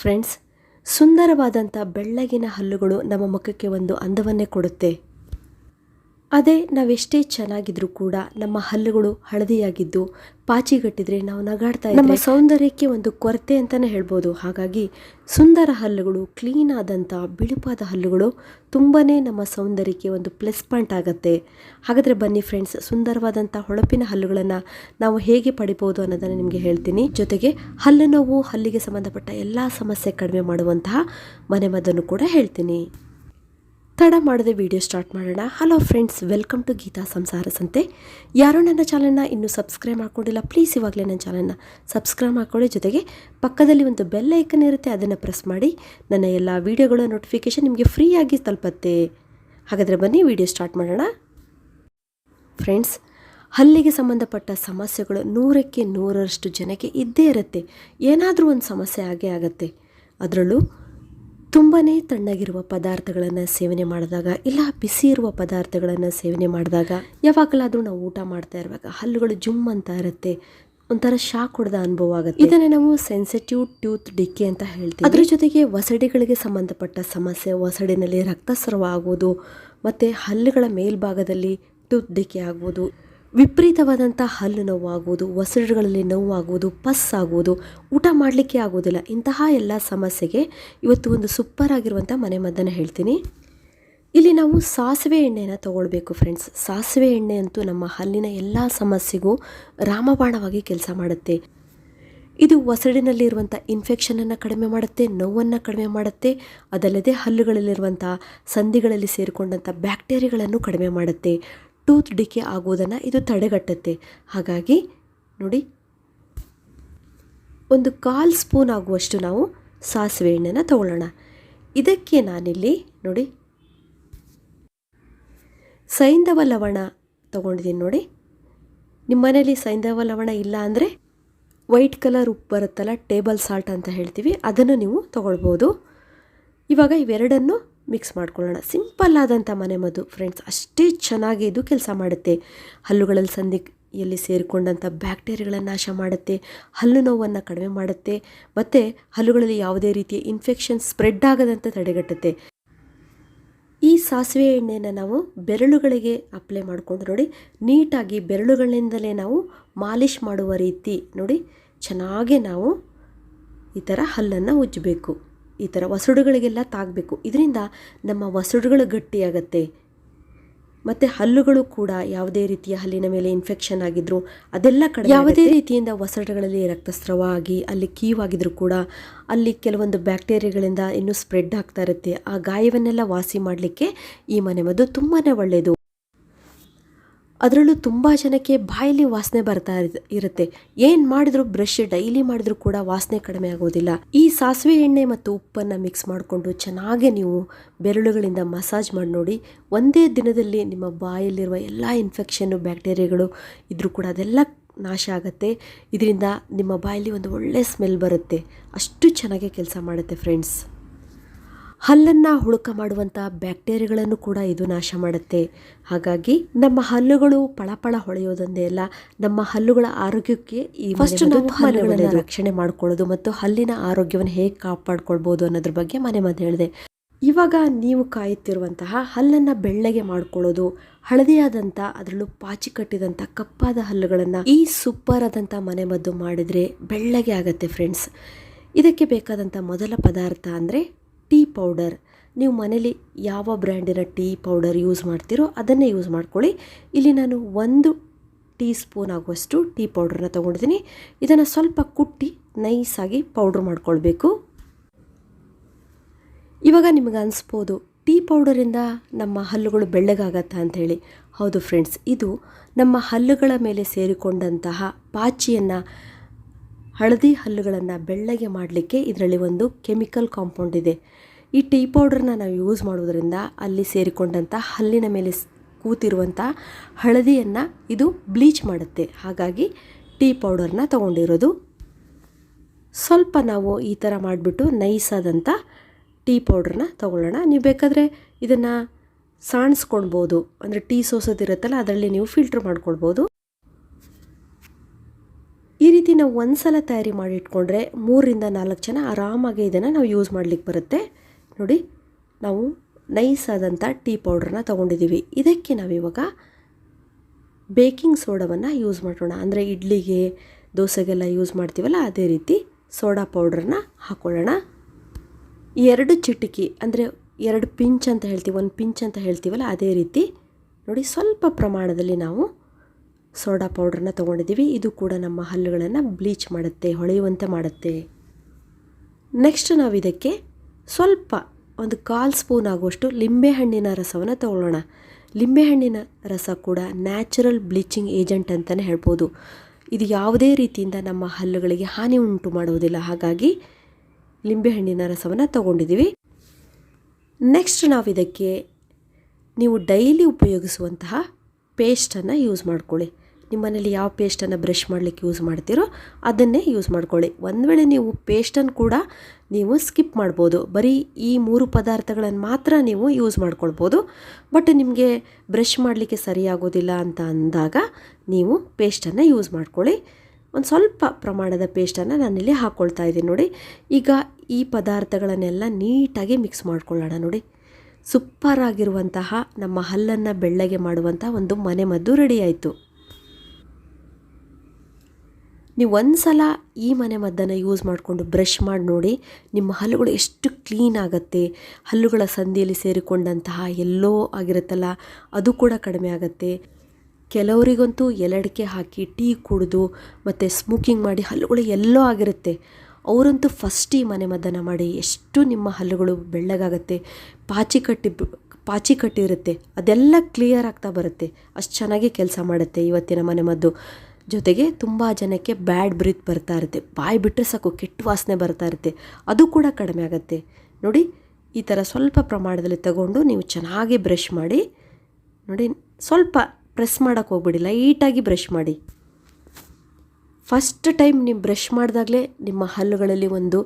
Friends ಸುಂದರವಾದಂಥ ಬೆಳ್ಳಗಿನ ಹಲ್ಲುಗಳು ನಮ್ಮ ಮುಖಕ್ಕೆ ಒಂದು ಅಂದವನ್ನೇ ಕೊಡುತ್ತೆ. ಅದೇ ನಾವೆಷ್ಟೇ ಚೆನ್ನಾಗಿದ್ರು ಕೂಡ ನಮ್ಮ ಹಲ್ಲುಗಳು ಹಳದಿಯಾಗಿದ್ದು ಪಾಚಿಗಟ್ಟಿದ್ರೆ ನಾವು ನಗಾಡ್ತಾ ನಮ್ಮ ಸೌಂದರ್ಯಕ್ಕೆ ಒಂದು ಕೊರತೆ ಅಂತಲೇ ಹೇಳ್ಬೋದು. ಹಾಗಾಗಿ ಸುಂದರ ಹಲ್ಲುಗಳು, ಕ್ಲೀನ್ ಆದಂಥ ಬಿಳುಪಾದ ಹಲ್ಲುಗಳು ತುಂಬಾ ನಮ್ಮ ಸೌಂದರ್ಯಕ್ಕೆ ಒಂದು ಪ್ಲಸ್ ಪಾಯಿಂಟ್ ಆಗುತ್ತೆ. ಹಾಗಾದರೆ ಬನ್ನಿ ಫ್ರೆಂಡ್ಸ್ ಸುಂದರವಾದಂಥ ಹೊಳಪಿನ ಹಲ್ಲುಗಳನ್ನು ನಾವು ಹೇಗೆ ಪಡಿಬೋದು ಅನ್ನೋದನ್ನು ನಿಮಗೆ ಹೇಳ್ತೀನಿ. ಜೊತೆಗೆ ಹಲ್ಲು ನೋವು ಹಲ್ಲಿಗೆ ಸಂಬಂಧಪಟ್ಟ ಎಲ್ಲ ಸಮಸ್ಯೆ ಕಡಿಮೆ ಮಾಡುವಂತಹ ಮನೆಮದ್ದನ್ನು ಕೂಡ ಹೇಳ್ತೀನಿ. ತಡ ಮಾಡದೆ ವಿಡಿಯೋ ಸ್ಟಾರ್ಟ್ ಮಾಡೋಣ. Hello friends welcome to Geetha ಸಂಸಾರ ಸಂತೆ ಯಾರು ನನ್ನ ಚಾನಲ್ನ ಇನ್ನೂ ಸಬ್ಸ್ಕ್ರೈಬ್ ಮಾಡ್ಕೊಂಡಿಲ್ಲ ಪ್ಲೀಸ್ ಇವಾಗಲೇ ನನ್ನ ಚಾನಲ್ನ ಸಬ್ಸ್ಕ್ರೈಬ್ ಮಾಡ್ಕೊಳ್ಳಿ. ಜೊತೆಗೆ ಪಕ್ಕದಲ್ಲಿ ಒಂದು ಬೆಲ್ ಐಕನ್ ಇರುತ್ತೆ, ಅದನ್ನು ಪ್ರೆಸ್ ಮಾಡಿ. ನನ್ನ ಎಲ್ಲ ವೀಡಿಯೋಗಳ ನೋಟಿಫಿಕೇಷನ್ ನಿಮಗೆ ಫ್ರೀಯಾಗಿ ತಲುಪತ್ತೆ. ಹಾಗಾದರೆ ಬನ್ನಿ ವಿಡಿಯೋ ಸ್ಟಾರ್ಟ್ ಮಾಡೋಣ. ಫ್ರೆಂಡ್ಸ್ ಹಲ್ಲಿಗೆ ಸಂಬಂಧಪಟ್ಟ ಸಮಸ್ಯೆಗಳು ನೂರಕ್ಕೆ ನೂರರಷ್ಟು ಜನಕ್ಕೆ ಇದ್ದೇ ಇರುತ್ತೆ. ಏನಾದರೂ ಒಂದು ಸಮಸ್ಯೆ ಆಗೇ ಆಗುತ್ತೆ. ಅದರಲ್ಲೂ ತುಂಬಾ ತಣ್ಣಗಿರುವ ಪದಾರ್ಥಗಳನ್ನು ಸೇವನೆ ಮಾಡಿದಾಗ, ಇಲ್ಲ ಬಿಸಿ ಇರುವ ಪದಾರ್ಥಗಳನ್ನು ಸೇವನೆ ಮಾಡಿದಾಗ, ಯಾವಾಗಲಾದರೂ ನಾವು ಊಟ ಮಾಡ್ತಾ ಇರುವಾಗ ಹಲ್ಲುಗಳು ಜುಮ್ ಅಂತ ಇರುತ್ತೆ. ಒಂಥರ ಶಾಕ್ ಹೊಡೆದ ಅನುಭವ ಆಗುತ್ತೆ. ಇದನ್ನು ನಾವು ಸೆನ್ಸಿಟಿವ್ ಟ್ಯೂತ್ ಡಿಕ್ಕಿ ಅಂತ ಹೇಳ್ತೀವಿ. ಅದರ ಜೊತೆಗೆ ಒಸಡಿಗಳಿಗೆ ಸಂಬಂಧಪಟ್ಟ ಸಮಸ್ಯೆ ಒಸಡಿನಲ್ಲಿ ರಕ್ತಸ್ರಾವ ಆಗುವುದು, ಮತ್ತು ಹಲ್ಲುಗಳ ಮೇಲ್ಭಾಗದಲ್ಲಿ ಟೂತ್ ಡಿಕ್ಕಿ ಆಗ್ಬೋದು ವಿಪರೀತವಾದಂಥ ಹಲ್ಲು ನೋವಾಗುವುದು ಒಸಡುಗಳಲ್ಲಿ ನೋವಾಗುವುದು ಪಸ್ ಆಗುವುದು ಊಟ ಮಾಡಲಿಕ್ಕೆ ಆಗೋದಿಲ್ಲ ಇಂತಹ ಎಲ್ಲ ಸಮಸ್ಯೆಗೆ ಇವತ್ತು ಒಂದು ಸೂಪರ್ ಆಗಿರುವಂಥ ಮನೆಮದ್ದನ್ನು ಹೇಳ್ತೀನಿ. ಇಲ್ಲಿ ನಾವು ಸಾಸಿವೆ ಎಣ್ಣೆನ ತಗೊಳ್ಬೇಕು ಫ್ರೆಂಡ್ಸ್ ಸಾಸಿವೆ ಎಣ್ಣೆ ಅಂತೂ ನಮ್ಮ ಹಲ್ಲಿನ ಎಲ್ಲ ಸಮಸ್ಯೆಗೂ ರಾಮಬಾಣವಾಗಿ ಕೆಲಸ ಮಾಡುತ್ತೆ. ಇದು ಒಸಡಿನಲ್ಲಿರುವಂಥ ಇನ್ಫೆಕ್ಷನನ್ನು ಕಡಿಮೆ ಮಾಡುತ್ತೆ, ನೋವನ್ನು ಕಡಿಮೆ ಮಾಡುತ್ತೆ, ಅದಲ್ಲದೆ ಹಲ್ಲುಗಳಲ್ಲಿರುವಂಥ ಸಂಧಿಗಳಲ್ಲಿ ಸೇರಿಕೊಂಡಂಥ ಬ್ಯಾಕ್ಟೀರಿಯಾಗಳನ್ನು ಕಡಿಮೆ ಮಾಡುತ್ತೆ. ಟೂತ್ ಡಿಕೆ ಆಗುವುದನ್ನು ಇದು ತಡೆಗಟ್ಟುತ್ತೆ. ಹಾಗಾಗಿ ನೋಡಿ, ಒಂದು ಕಾಲು ಸ್ಪೂನ್ ಆಗುವಷ್ಟು ನಾವು ಸಾಸಿವೆ ಎಣ್ಣೆನ ತಗೊಳ್ಳೋಣ. ಇದಕ್ಕೆ ನಾನಿಲ್ಲಿ ನೋಡಿ, ಸೈಂಧವ ಲವಣ ತೊಗೊಂಡಿದ್ದೀನಿ ನೋಡಿ. ನಿಮ್ಮ ಮನೇಲಿ ಸೈಂಧವ ಲವಣ ಇಲ್ಲ ಅಂದರೆ ವೈಟ್ ಕಲರ್ ಉಪ್ಪು ಬರುತ್ತಲ್ಲ, ಟೇಬಲ್ ಸಾಲ್ಟ್ ಅಂತ ಹೇಳ್ತೀವಿ, ಅದನ್ನು ನೀವು ತೊಗೊಳ್ಬೋದು. ಇವಾಗ ಇವೆರಡನ್ನು ಮಿಕ್ಸ್ ಮಾಡ್ಕೊಳ್ಳೋಣ. ಸಿಂಪಲ್ ಆದಂಥ ಮನೆಮದ್ದು ಫ್ರೆಂಡ್ಸ್, ಅಷ್ಟೇ ಚೆನ್ನಾಗಿ ಇದು ಕೆಲಸ ಮಾಡುತ್ತೆ. ಹಲ್ಲುಗಳಲ್ಲಿ ಸಂಧಿಯಲ್ಲಿ ಸೇರಿಕೊಂಡಂಥ ಬ್ಯಾಕ್ಟೀರಿಯಾಗಳನ್ನು ನಾಶ ಮಾಡುತ್ತೆ, ಹಲ್ಲು ನೋವನ್ನು ಕಡಿಮೆ ಮಾಡುತ್ತೆ, ಮತ್ತು ಹಲ್ಲುಗಳಲ್ಲಿ ಯಾವುದೇ ರೀತಿಯ ಇನ್ಫೆಕ್ಷನ್ ಸ್ಪ್ರೆಡ್ ಆಗದಂತೆ ತಡೆಗಟ್ಟುತ್ತೆ. ಈ ಸಾಸಿವೆ ಎಣ್ಣೆನ ನಾವು ಬೆರಳುಗಳಿಗೆ ಅಪ್ಲೈ ಮಾಡಿಕೊಂಡು ನೋಡಿ, ನೀಟಾಗಿ ಬೆರಳುಗಳಿಂದಲೇ ನಾವು ಮಾಲಿಷ್ ಮಾಡುವ ರೀತಿ ನೋಡಿ, ಚೆನ್ನಾಗೆ ನಾವು ಈ ಥರ ಹಲ್ಲನ್ನು ಉಜ್ಜಬೇಕು. ಈ ಥರ ವಸಡುಗಳಿಗೆಲ್ಲ ತಾಗಬೇಕು. ಇದರಿಂದ ನಮ್ಮ ವಸಡುಗಳು ಗಟ್ಟಿಯಾಗತ್ತೆ. ಮತ್ತು ಹಲ್ಲುಗಳು ಕೂಡ ಯಾವುದೇ ರೀತಿಯ ಹಲ್ಲಿನ ಮೇಲೆ ಇನ್ಫೆಕ್ಷನ್ ಆಗಿದ್ರು ಅದೆಲ್ಲ ಕಡೆ ಯಾವುದೇ ರೀತಿಯಿಂದ ಒಸಡುಗಳಲ್ಲಿ ರಕ್ತಸ್ರಾವ ಆಗಿ ಅಲ್ಲಿ ಕೀವಾಗಿದ್ರು ಕೂಡ ಅಲ್ಲಿ ಕೆಲವೊಂದು ಬ್ಯಾಕ್ಟೀರಿಯಾಗಳಿಂದ ಇನ್ನೂ ಸ್ಪ್ರೆಡ್ ಆಗ್ತಾ ಇರುತ್ತೆ. ಆ ಗಾಯವನ್ನೆಲ್ಲ ವಾಸಿ ಮಾಡಲಿಕ್ಕೆ ಈ ಮನೆಮದ್ದು ತುಂಬಾ ಒಳ್ಳೆಯದು ಅದರಲ್ಲೂ ತುಂಬ ಜನಕ್ಕೆ ಬಾಯಲ್ಲಿ ವಾಸನೆ ಬರ್ತಾ ಇರುತ್ತೆ. ಏನು ಮಾಡಿದ್ರು ಬ್ರಷ್ ಡೈಲಿ ಮಾಡಿದ್ರು ಕೂಡ ವಾಸನೆ ಕಡಿಮೆ ಆಗೋದಿಲ್ಲ. ಈ ಸಾಸಿವೆ ಎಣ್ಣೆ ಮತ್ತು ಉಪ್ಪನ್ನು ಮಿಕ್ಸ್ ಮಾಡಿಕೊಂಡು ಚೆನ್ನಾಗಿ ನೀವು ಬೆರಳುಗಳಿಂದ ಮಸಾಜ್ ಮಾಡಿ ನೋಡಿ. ಒಂದೇ ದಿನದಲ್ಲಿ ನಿಮ್ಮ ಬಾಯಲ್ಲಿರುವ ಎಲ್ಲ ಇನ್ಫೆಕ್ಷನ್ನು ಬ್ಯಾಕ್ಟೀರಿಯಾಗಳು ಇದ್ರೂ ಕೂಡ ಅದೆಲ್ಲ ನಾಶ ಆಗುತ್ತೆ. ಇದರಿಂದ ನಿಮ್ಮ ಬಾಯಲ್ಲಿ ಒಂದು ಒಳ್ಳೆ ಸ್ಮೆಲ್ ಬರುತ್ತೆ. ಅಷ್ಟು ಚೆನ್ನಾಗಿ ಕೆಲಸ ಮಾಡುತ್ತೆ ಫ್ರೆಂಡ್ಸ್ ಹಲ್ಲನ್ನು ಹುಳುಕ ಮಾಡುವಂಥ ಬ್ಯಾಕ್ಟೀರಿಯಾಗಳನ್ನು ಕೂಡ ಇದು ನಾಶ ಮಾಡುತ್ತೆ. ಹಾಗಾಗಿ ನಮ್ಮ ಹಲ್ಲುಗಳು ಪಳಪಳ ಹೊಳೆಯೋದೊಂದೇ ಅಲ್ಲ ನಮ್ಮ ಹಲ್ಲುಗಳ ಆರೋಗ್ಯಕ್ಕೆ ಈ ಫಸ್ಟ್ ನಾವು ಹಲ್ಲುಗಳನ್ನು ರಕ್ಷಣೆ ಮಾಡ್ಕೊಳ್ಳೋದು ಮತ್ತು ಹಲ್ಲಿನ ಆರೋಗ್ಯವನ್ನು ಹೇಗೆ ಕಾಪಾಡ್ಕೊಳ್ಬೋದು ಅನ್ನೋದ್ರ ಬಗ್ಗೆ ಮನೆ ಮದ್ದು ಹೇಳಿದೆ. ಇವಾಗ ನೀವು ಕಾಯುತ್ತಿರುವಂತಹ ಹಲ್ಲನ್ನು ಬೆಳ್ಳಗೆ ಮಾಡ್ಕೊಳ್ಳೋದು ಹಳದಿಯಾದಂಥ ಅದರಲ್ಲೂ ಪಾಚಿ ಕಟ್ಟಿದಂಥ ಕಪ್ಪಾದ ಹಲ್ಲುಗಳನ್ನು ಈ ಸೂಪರ್ ಆದಂಥ ಮನೆಮದ್ದು ಮಾಡಿದರೆ ಬೆಳ್ಳಗೆ ಆಗತ್ತೆ ಫ್ರೆಂಡ್ಸ್ ಇದಕ್ಕೆ ಬೇಕಾದಂಥ ಮೊದಲ ಪದಾರ್ಥ ಅಂದರೆ ಟೀ ಪೌಡರ್. ನೀವು ಮನೇಲಿ ಯಾವ ಬ್ರ್ಯಾಂಡಿನ ಟೀ ಪೌಡರ್ ಯೂಸ್ ಮಾಡ್ತೀರೋ ಅದನ್ನೇ ಯೂಸ್ ಮಾಡ್ಕೊಳ್ಳಿ. ಇಲ್ಲಿ ನಾನು ಒಂದು ಟೀ ಸ್ಪೂನ್ ಆಗುವಷ್ಟು ಟೀ ಪೌಡ್ರನ್ನ ತೊಗೊಂಡಿದ್ದೀನಿ. ಇದನ್ನು ಸ್ವಲ್ಪ ಕುಟ್ಟಿ ನೈಸಾಗಿ ಪೌಡ್ರ್ ಮಾಡ್ಕೊಳ್ಬೇಕು. ಇವಾಗ ನಿಮಗೆ ಅನಿಸ್ಬೋದು, ಟೀ ಪೌಡರಿಂದ ನಮ್ಮ ಹಲ್ಲುಗಳು ಬೆಳ್ಳಗಾಗತ್ತಾ ಅಂಥೇಳಿ ಹೌದು ಫ್ರೆಂಡ್ಸ್, ಇದು ನಮ್ಮ ಹಲ್ಲುಗಳ ಮೇಲೆ ಸೇರಿಕೊಂಡಂತಹ ಪಾಚಿಯನ್ನು ಹಳದಿ ಹಲ್ಲುಗಳನ್ನು ಬೆಳ್ಳಗೆ ಮಾಡಲಿಕ್ಕೆ ಇದರಲ್ಲಿ ಒಂದು ಕೆಮಿಕಲ್ ಕಾಂಪೌಂಡ್ ಇದೆ. ಈ ಟೀ ಪೌಡ್ರನ್ನ ನಾವು ಯೂಸ್ ಮಾಡೋದ್ರಿಂದ ಅಲ್ಲಿ ಸೇರಿಕೊಂಡಂಥ ಹಲ್ಲಿನ ಮೇಲೆ ಕೂತಿರುವಂಥ ಹಳದಿಯನ್ನು ಇದು ಬ್ಲೀಚ್ ಮಾಡುತ್ತೆ. ಹಾಗಾಗಿ ಟೀ ಪೌಡರ್ನ ತೊಗೊಂಡಿರೋದು. ಸ್ವಲ್ಪ ನಾವು ಈ ಥರ ಮಾಡಿಬಿಟ್ಟು ನೈಸಾದಂಥ ಟೀ ಪೌಡ್ರನ್ನ ತೊಗೊಳ್ಳೋಣ. ನೀವು ಬೇಕಾದರೆ ಇದನ್ನು ಸಾಣಿಸ್ಕೊಳ್ಬೋದು. ಅಂದರೆ ಟೀ ಸೋಸೋದಿರುತ್ತಲ್ಲ, ಅದರಲ್ಲಿ ನೀವು ಫಿಲ್ಟ್ರ್ ಮಾಡ್ಕೊಳ್ಬೋದು. ಈ ರೀತಿ ನಾವು ಒಂದು ಸಲ ತಯಾರಿ ಮಾಡಿ ಇಟ್ಕೊಂಡ್ರೆ ಮೂರರಿಂದ ನಾಲ್ಕು ಜನ ಆರಾಮಾಗಿ ಇದನ್ನು ನಾವು ಯೂಸ್ ಮಾಡಲಿಕ್ಕೆ ಬರುತ್ತೆ. ನೋಡಿ, ನಾವು ನೈಸ್ ಆದಂಥ ಟೀ ಪೌಡ್ರನ್ನ ತೊಗೊಂಡಿದ್ದೀವಿ ಇದಕ್ಕೆ ನಾವಿವಾಗ ಬೇಕಿಂಗ್ ಸೋಡವನ್ನು ಯೂಸ್ ಮಾಡೋಣ. ಅಂದರೆ ಇಡ್ಲಿಗೆ ದೋಸೆಗೆಲ್ಲ ಯೂಸ್ ಮಾಡ್ತೀವಲ್ಲ, ಅದೇ ರೀತಿ ಸೋಡಾ ಪೌಡ್ರನ್ನ ಹಾಕ್ಕೊಳ್ಳೋಣ ಎರಡು ಚಿಟಿಕಿ, ಅಂದರೆ ಎರಡು ಪಿಂಚ್ ಅಂತ ಹೇಳ್ತೀವಿ, ಒಂದು ಪಿಂಚ್ ಅಂತ ಹೇಳ್ತೀವಲ್ಲ, ಅದೇ ರೀತಿ ನೋಡಿ, ಸ್ವಲ್ಪ ಪ್ರಮಾಣದಲ್ಲಿ ನಾವು ಸೋಡಾ ಪೌಡ್ರನ್ನ ತೊಗೊಂಡಿದ್ದೀವಿ. ಇದು ಕೂಡ ನಮ್ಮ ಹಲ್ಲುಗಳನ್ನು ಬ್ಲೀಚ್ ಮಾಡುತ್ತೆ, ಹೊಳೆಯುವಂತೆ ಮಾಡುತ್ತೆ. ನೆಕ್ಸ್ಟ್ ನಾವು ಇದಕ್ಕೆ ಸ್ವಲ್ಪ ಒಂದು ಕಾಲು ಸ್ಪೂನ್ ಆಗುವಷ್ಟು ಲಿಂಬೆಹಣ್ಣಿನ ರಸವನ್ನು ತಗೊಳ್ಳೋಣ. ಲಿಂಬೆಹಣ್ಣಿನ ರಸ ಕೂಡ ನ್ಯಾಚುರಲ್ ಬ್ಲೀಚಿಂಗ್ ಏಜೆಂಟ್ ಅಂತಲೇ ಹೇಳ್ಬೋದು. ಇದು ಯಾವುದೇ ರೀತಿಯಿಂದ ನಮ್ಮ ಹಲ್ಲುಗಳಿಗೆ ಹಾನಿ ಉಂಟು ಮಾಡುವುದಿಲ್ಲ. ಹಾಗಾಗಿ ಲಿಂಬೆಹಣ್ಣಿನ ರಸವನ್ನು ತಗೊಂಡಿದ್ದೀವಿ. ನೆಕ್ಸ್ಟ್ ನಾವು ಇದಕ್ಕೆ ನೀವು ಡೈಲಿ ಉಪಯೋಗಿಸುವಂತಹ ಪೇಸ್ಟನ್ನು ಯೂಸ್ ಮಾಡ್ಕೊಳ್ಳಿ. ನಿಮ್ಮ ಮನೇಲಿ ಯಾವ ಪೇಸ್ಟನ್ನು ಬ್ರಷ್ ಮಾಡಲಿಕ್ಕೆ ಯೂಸ್ ಮಾಡ್ತೀರೋ ಅದನ್ನೇ ಯೂಸ್ ಮಾಡ್ಕೊಳ್ಳಿ. ಒಂದು ವೇಳೆ ನೀವು ಪೇಸ್ಟನ್ನು ಕೂಡ ನೀವು ಸ್ಕಿಪ್ ಮಾಡ್ಬೋದು. ಬರೀ ಈ ಮೂರು ಪದಾರ್ಥಗಳನ್ನು ಮಾತ್ರ ನೀವು ಯೂಸ್ ಮಾಡ್ಕೊಳ್ಬೋದು. ಬಟ್ ನಿಮಗೆ ಬ್ರಷ್ ಮಾಡಲಿಕ್ಕೆ ಸರಿಯಾಗೋದಿಲ್ಲ ಅಂತ ಅಂದಾಗ ನೀವು ಪೇಸ್ಟನ್ನು ಯೂಸ್ ಮಾಡ್ಕೊಳ್ಳಿ. ಒಂದು ಸ್ವಲ್ಪ ಪ್ರಮಾಣದ ಪೇಸ್ಟನ್ನು ನಾನಿಲ್ಲಿ ಹಾಕ್ಕೊಳ್ತಾ ಇದ್ದೀನಿ ನೋಡಿ. ಈಗ ಈ ಪದಾರ್ಥಗಳನ್ನೆಲ್ಲ ನೀಟಾಗಿ ಮಿಕ್ಸ್ ಮಾಡ್ಕೊಳ್ಳೋಣ ನೋಡಿ. ಸೂಪರ್ ಆಗಿರುವಂತಹ ನಮ್ಮ ಹಲ್ಲನ್ನು ಬೆಳ್ಳಗೆ ಮಾಡುವಂಥ ಒಂದು ಮನೆಮದ್ದು ರೆಡಿ ಆಯಿತು. ನೀವು ಒಂದು ಸಲ ಈ ಮನೆ ಮದ್ದನ್ನು ಯೂಸ್ ಮಾಡಿಕೊಂಡು ಬ್ರಷ್ ಮಾಡಿ ನೋಡಿ, ನಿಮ್ಮ ಹಲ್ಲುಗಳು ಎಷ್ಟು ಕ್ಲೀನ್ ಆಗುತ್ತೆ, ಹಲ್ಲುಗಳ ಸಂದಿಯಲ್ಲಿ ಸೇರಿಕೊಂಡಂತಹ ಎಲ್ಲೋ ಆಗಿರುತ್ತಲ್ಲ, ಅದು ಕೂಡ ಕಡಿಮೆ ಆಗುತ್ತೆ. ಕೆಲವರಿಗಂತೂ ಎಲಡಿಕೆ ಹಾಕಿ, ಟೀ ಕುಡಿದು, ಮತ್ತು ಸ್ಮೋಕಿಂಗ್ ಮಾಡಿ ಹಲ್ಲುಗಳು ಎಲ್ಲೋ ಆಗಿರುತ್ತೆ. ಅವರಂತೂ ಫಸ್ಟ್ ಈ ಮನೆ ಮದ್ದನ್ನು ಮಾಡಿ ಎಷ್ಟು ನಿಮ್ಮ ಹಲ್ಲುಗಳು ಬೆಳ್ಳಗಾಗುತ್ತೆ, ಪಾಚಿ ಕಟ್ಟಿ ಪಾಚಿ ಕಟ್ಟಿರುತ್ತೆ, ಅದೆಲ್ಲ ಕ್ಲಿಯರ್ ಆಗ್ತಾ ಬರುತ್ತೆ. ಅಷ್ಟು ಚೆನ್ನಾಗಿ ಕೆಲಸ ಮಾಡುತ್ತೆ ಇವತ್ತಿನ ಮನೆ ಮದ್ದು. ಜೊತೆಗೆ ತುಂಬ ಜನಕ್ಕೆ ಬ್ಯಾಡ್ ಬ್ರೀತ್ ಬರ್ತಾ ಇರುತ್ತೆ. ಬಾಯಿ ಬಿಟ್ಟರೆ ಸಾಕು, ಕೆಟ್ಟ ವಾಸನೆ ಬರ್ತಾ ಇರುತ್ತೆ. ಅದು ಕೂಡ ಕಡಿಮೆ ಆಗುತ್ತೆ. ನೋಡಿ, ಈ ಥರ ಸ್ವಲ್ಪ ಪ್ರಮಾಣದಲ್ಲಿ ತಗೊಂಡು ನೀವು ಚೆನ್ನಾಗಿ ಬ್ರಷ್ ಮಾಡಿ, ನೋಡಿ, ಸ್ವಲ್ಪ ಪ್ರೆಸ್ ಮಾಡೋಕ್ಕೆ ಹೋಗ್ಬಿಡಿ, ಲೈಟಾಗಿ ಬ್ರಷ್ ಮಾಡಿ. ಫಸ್ಟ್ ಟೈಮ್ ನೀವು ಬ್ರಷ್ ಮಾಡಿದಾಗಲೇ ನಿಮ್ಮ ಹಲ್ಲುಗಳಲ್ಲಿ ಒಂದು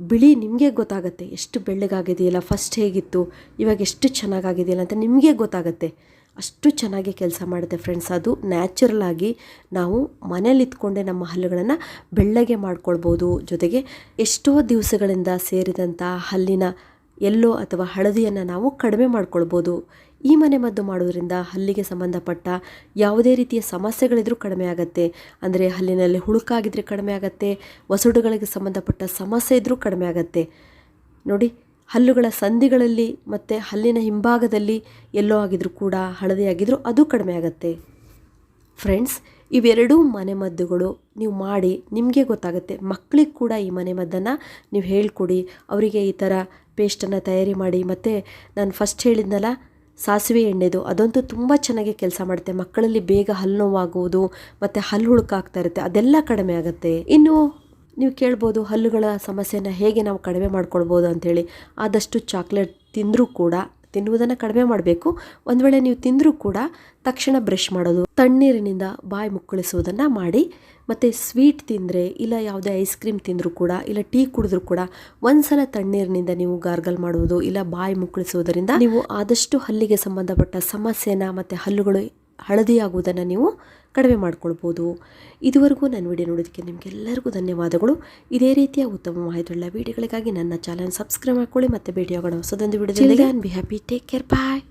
ಬಿಳಿ ನಿಮಗೆ ಗೊತ್ತಾಗುತ್ತೆ. ಎಷ್ಟು ಬೆಳ್ಳಗಾಗಿದೆಯಲ್ಲ, ಫಸ್ಟ್ ಹೇಗಿತ್ತು, ಇವಾಗ ಎಷ್ಟು ಚೆನ್ನಾಗಾಗಿದೆಯಲ್ಲ ಅಂತ ನಿಮಗೆ ಗೊತ್ತಾಗುತ್ತೆ. ಅಷ್ಟು ಚೆನ್ನಾಗಿ ಕೆಲಸ ಮಾಡುತ್ತೆ ಫ್ರೆಂಡ್ಸ್ ಅದು ನ್ಯಾಚುರಲ್ ಆಗಿ ನಾವು ಮನೇಲಿ ಇತ್ಕೊಂಡೆ ನಮ್ಮ ಹಲ್ಲುಗಳನ್ನು ಬೆಳ್ಳಗೆ ಮಾಡ್ಕೊಳ್ಬೋದು. ಜೊತೆಗೆ ಎಷ್ಟೋ ದಿವಸಗಳಿಂದ ಸೇರಿದಂಥ ಹಲ್ಲಿನ ಎಲ್ಲೋ ಅಥವಾ ಹಳದಿಯನ್ನು ನಾವು ಕಡಿಮೆ ಮಾಡ್ಕೊಳ್ಬೋದು. ಈ ಮನೆ ಮದ್ದು ಮಾಡೋದ್ರಿಂದ ಹಲ್ಲಿಗೆ ಸಂಬಂಧಪಟ್ಟ ಯಾವುದೇ ರೀತಿಯ ಸಮಸ್ಯೆಗಳಿದ್ರೂ ಕಡಿಮೆ ಆಗುತ್ತೆ. ಅಂದರೆ ಹಲ್ಲಿನಲ್ಲಿ ಹುಳುಕಾಗಿದ್ದರೆ ಕಡಿಮೆ ಆಗುತ್ತೆ, ವಸಡುಗಳಿಗೆ ಸಂಬಂಧಪಟ್ಟ ಸಮಸ್ಯೆ ಇದ್ದರೂ ಕಡಿಮೆ ಆಗುತ್ತೆ. ನೋಡಿ ಹಲ್ಲುಗಳ ಸಂಧಿಗಳಲ್ಲಿ ಮತ್ತು ಹಲ್ಲಿನ ಹಿಂಭಾಗದಲ್ಲಿ ಎಲ್ಲೋ ಆಗಿದ್ರೂ ಕೂಡ ಹಳದಿ ಅದು ಕಡಿಮೆ ಆಗುತ್ತೆ. ಫ್ರೆಂಡ್ಸ್ ಇವೆರಡೂ ಮನೆಮದ್ದುಗಳು ನೀವು ಮಾಡಿ ನಿಮಗೆ ಗೊತ್ತಾಗುತ್ತೆ. ಮಕ್ಕಳಿಗೆ ಕೂಡ ಈ ಮನೆಮದ್ದನ್ನು ನೀವು ಹೇಳ್ಕೊಡಿ. ಅವರಿಗೆ ಈ ಥರ ಪೇಸ್ಟನ್ನು ತಯಾರಿ ಮಾಡಿ. ಮತ್ತು ನಾನು ಫಸ್ಟ್ ಹೇಳಿದ್ನಲ್ಲ, ಸಾಸಿವೆ ಎಣ್ಣೆದು. ಅದಂತೂ ತುಂಬ ಚೆನ್ನಾಗಿ ಕೆಲಸ ಮಾಡುತ್ತೆ. ಮಕ್ಕಳಲ್ಲಿ ಬೇಗ ಹಲ್ಲು ನೋವಾಗುವುದು, ಮತ್ತು ಹಲ್ಲು ಹುಳುಕಾಗ್ತಾ ಇರುತ್ತೆ. ಅದೆಲ್ಲ ಕಡಿಮೆ ಆಗುತ್ತೆ. ಇನ್ನು ನೀವು ಕೇಳ್ಬೋದು ಹಲ್ಲುಗಳ ಸಮಸ್ಯೆನ ಹೇಗೆ ನಾವು ಕಡಿಮೆ ಮಾಡ್ಕೊಳ್ಬೋದು ಅಂಥೇಳಿ. ಆದಷ್ಟು ಚಾಕ್ಲೇಟ್ ತಿಂದರೂ ಕೂಡ ತಿನ್ನುವುದನ್ನು ಕಡಿಮೆ ಮಾಡಬೇಕು. ಒಂದು ವೇಳೆ ನೀವು ತಿಂದರೂ ಕೂಡ ತಕ್ಷಣ ಬ್ರಷ್ ಮಾಡೋದು, ತಣ್ಣೀರಿನಿಂದ ಬಾಯಿ ಮುಕ್ಕಳಿಸುವುದನ್ನು ಮಾಡಿ. ಮತ್ತು ಸ್ವೀಟ್ ತಿಂದರೆ ಇಲ್ಲ ಯಾವುದೇ ಐಸ್ ಕ್ರೀಮ್ ತಿಂದರೂ ಕೂಡ ಇಲ್ಲ ಟೀ ಕುಡಿದ್ರೂ ಕೂಡ ಒಂದ್ಸಲ ತಣ್ಣೀರಿನಿಂದ ನೀವು ಗಾರ್ಗಲ್ ಮಾಡುವುದು ಇಲ್ಲ ಬಾಯಿ ಮುಕ್ಕಳಿಸುವುದರಿಂದ ನೀವು ಆದಷ್ಟು ಹಲ್ಲಿಗೆ ಸಂಬಂಧಪಟ್ಟ ಸಮಸ್ಯೆನ ಮತ್ತು ಹಲ್ಲುಗಳು ಹಳದಿಯಾಗುವುದನ್ನು ನೀವು ಕಡಿಮೆ ಮಾಡ್ಕೊಳ್ಬೋದು. ಇದುವರೆಗೂ ನನ್ನ ವಿಡಿಯೋ ನೋಡೋದಕ್ಕೆ ನಿಮಗೆಲ್ಲರಿಗೂ ಧನ್ಯವಾದಗಳು. ಇದೇ ರೀತಿಯ ಉತ್ತಮ ಮಾಹಿತಿಯುಳ್ಳ ವಿಡಿಯೋಗಳಿಗಾಗಿ ನನ್ನ ಚಾನಲ್ ಸಬ್ಸ್ಕ್ರೈಬ್ ಮಾಡ್ಕೊಳ್ಳಿ ಮತ್ತು ಭೇಟಿಯಾಗೋಣ ಹೊಸದೊಂದು video be happy take care bye